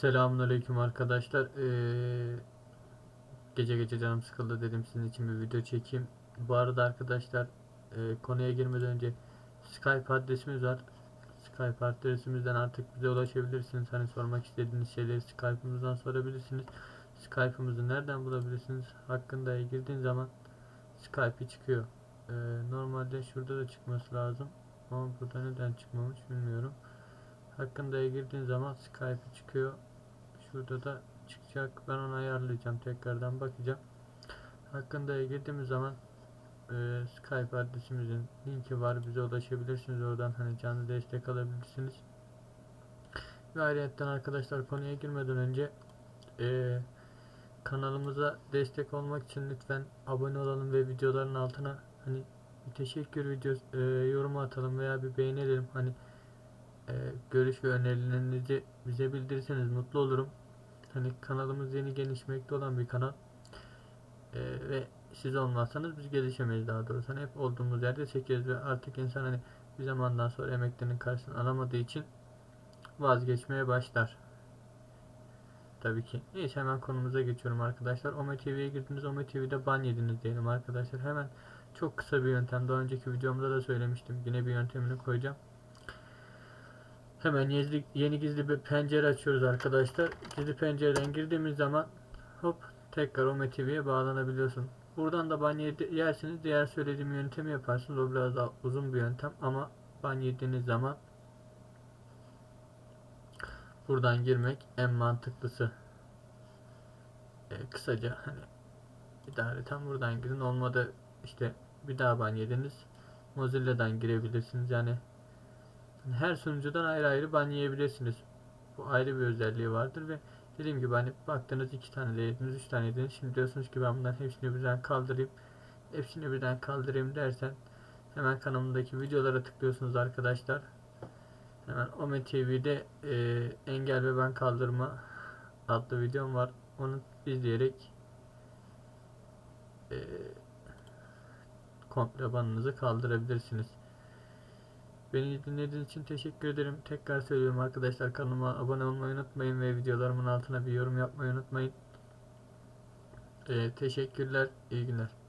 Selamünaleyküm arkadaşlar. Ee, gece gece canım sıkıldı dedim sizin için bir video çekeyim. Bu arada arkadaşlar e, konuya girmeden önce Skype adresimiz var. Skype adresimizden artık bize ulaşabilirsiniz. Hani sormak istediğiniz şeyleri Skype'ımızdan sorabilirsiniz. Skype'ımızı nereden bulabilirsiniz? Hakkında girdiğin zaman Skype çıkıyor. Ee, normalde şurada da çıkması lazım. Ama burada neden çıkmamış bilmiyorum. Hakkında girdiğin zaman Skype çıkıyor. Şurada da çıkacak. Ben onu ayarlayacağım. Tekrardan bakacağım. Hakkında girdiğimiz zaman e, Skype adresimizin linki var. Bize ulaşabilirsiniz. Oradan hani canlı destek alabilirsiniz. Ve ayrıca arkadaşlar konuya girmeden önce e, kanalımıza destek olmak için lütfen abone olalım ve videoların altına hani bir teşekkür videosu e, yorumu atalım veya bir beğenelim. Hani e, görüş ve önerilerinizi bize bildirirseniz mutlu olurum. Hani kanalımız yeni gelişmekte olan bir kanal. E, ve siz olmazsanız biz gelişemeyiz daha doğrusu. Hani hep olduğumuz yerde çekeriz ve artık insan hani bir zamandan sonra emeklerinin karşılığını alamadığı için vazgeçmeye başlar. Tabii ki. Neyse hemen konumuza geçiyorum arkadaşlar. Ome TV'ye girdiniz. Ome TV'de ban yediniz diyelim arkadaşlar. Hemen çok kısa bir yöntem. Daha önceki videomda da söylemiştim. Yine bir yöntemini koyacağım. Hemen yeni, yeni gizli bir pencere açıyoruz arkadaşlar. Gizli pencereden girdiğimiz zaman hop tekrar Ome TV'ye bağlanabiliyorsun. Buradan da ban yedi- yersiniz. Diğer söylediğim yöntemi yaparsınız. O biraz daha uzun bir yöntem ama ban yediğiniz zaman buradan girmek en mantıklısı. Ee, kısaca hani idareten buradan girin. Olmadı işte bir daha ban yediniz. Mozilla'dan girebilirsiniz. Yani her sunucudan ayrı ayrı ban yiyebilirsiniz. Bu ayrı bir özelliği vardır ve dediğim gibi hani baktınız iki tane de üç tane yediniz. Şimdi diyorsunuz ki ben bunların hepsini birden kaldırayım. Hepsini birden kaldırayım dersen hemen kanalımdaki videolara tıklıyorsunuz arkadaşlar. Hemen Ome TV'de e, engel ve ben kaldırma adlı videom var. Onu izleyerek e, komple banınızı kaldırabilirsiniz. Beni dinlediğiniz için teşekkür ederim. Tekrar söylüyorum arkadaşlar kanalıma abone olmayı unutmayın ve videolarımın altına bir yorum yapmayı unutmayın. Ee, teşekkürler. İyi günler.